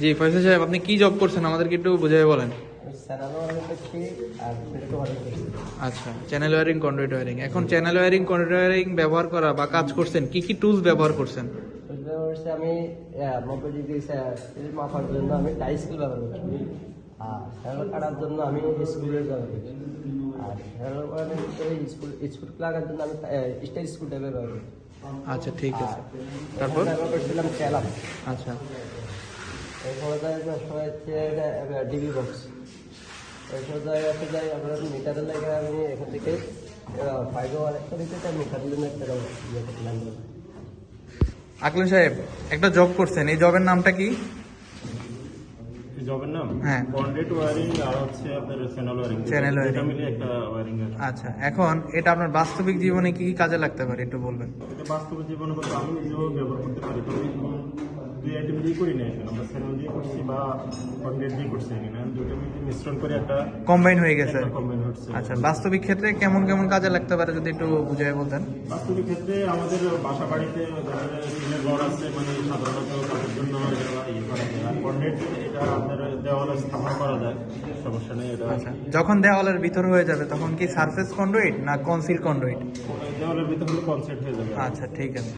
জি ফয়সাল সাহেব আপনি কি জব করছেন? আমাদেরকে একটু বুঝিয়ে বলেন। আচ্ছা চ্যানেল ওয়ারিং কন্ডুইট ওয়ারিং এখন চ্যানেল ওয়ারিং কন্ডুইট ওয়ারিং ব্যবহার করা বা কাজ করছেন কি কি টুলস ব্যবহার করছেন? আমি মাপার জন্য আমি টাই স্কুল ব্যবহার করছি। আর কাটার জন্য আমি স্কুলের ব্যবহার করছি। আর স্কুল স্কুল লাগার জন্য আমি স্টাইল স্কুল টাইপের ব্যবহার করছি। আচ্ছা ঠিক আছে। তারপর? করছিলাম আচ্ছা। এরপরে যায় সবাই ডিবি বক্স এরপর যাই আছে যাই, আমরা মিটারের লাগে আমি এখান থেকে ফাইভ একটা দিতে তাই মিটারের জন্য একটা ইয়ে করলাম। আকলু সাহেব, একটা জব করছেন, এই জবের নামটা কি? জবের নাম হ্যাঁ। আর হচ্ছে আপনার চ্যানেল wiring। মিলে একটা আচ্ছা এখন এটা আপনার বাস্তবিক জীবনে কি কি কাজে লাগতে পারে একটু বলবেন? এটা বাস্তব জীবনে বলতে আমি নিজেও ব্যবহার করতে পারি তবে দুই আইটেম দিয়ে করি না এখানে। আমরা চ্যানেল দিয়ে করছি বা কন্ডেট দিয়ে করছি এখানে। দুটো মিলে মিশ্রণ করে একটা কম্বাইন হয়ে গেছে। কম্বাইন হচ্ছে। আচ্ছা বাস্তবিক ক্ষেত্রে কেমন কেমন কাজে লাগতে পারে যদি একটু বুঝিয়ে বলতেন? বাস্তবিক ক্ষেত্রে আমাদের বাসা বাড়িতে ঘর আছে মানে সাধারণত কাজের জন্য করা যায়। আর কন্ডেট এটা আপনার দেওয়ালে স্থাপন করা যায় সমস্যা নেই এটা আচ্ছা যখন দেওয়ালের ভিতর হয়ে যাবে তখন কি সারফেস কন্ডুইট না কনসিল কন্ডুইট দেওয়ালের ভিতর হলে কনসেপ্ট হয়ে যাবে। আচ্ছা ঠিক আছে।